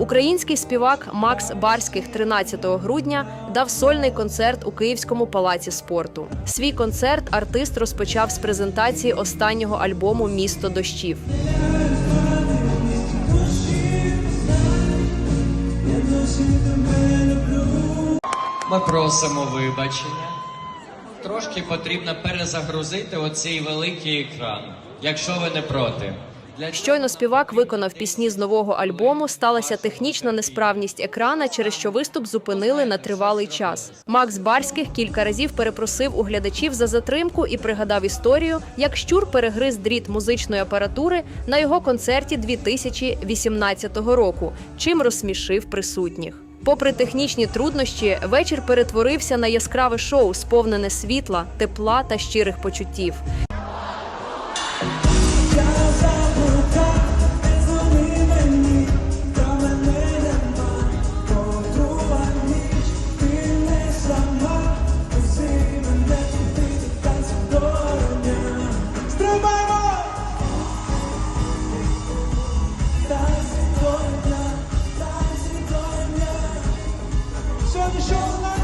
Український співак Макс Барських 13 грудня дав сольний концерт у Київському палаці спорту. Свій концерт артист розпочав з презентації останнього альбому Місто дощів. Ми просимо вибачення. Трошки потрібно перезагрузити оцей великий екран, якщо ви не проти. Щойно співак виконав пісні з нового альбому. Сталася технічна несправність екрана, через що виступ зупинили на тривалий час. Макс Барських кілька разів перепросив у глядачів за затримку і пригадав історію, як щур перегриз дріт музичної апаратури на його концерті 2018 року, чим розсмішив присутніх. Попри технічні труднощі, вечір перетворився на яскраве шоу, сповнене світла, тепла та щирих почуттів. Konuşanlar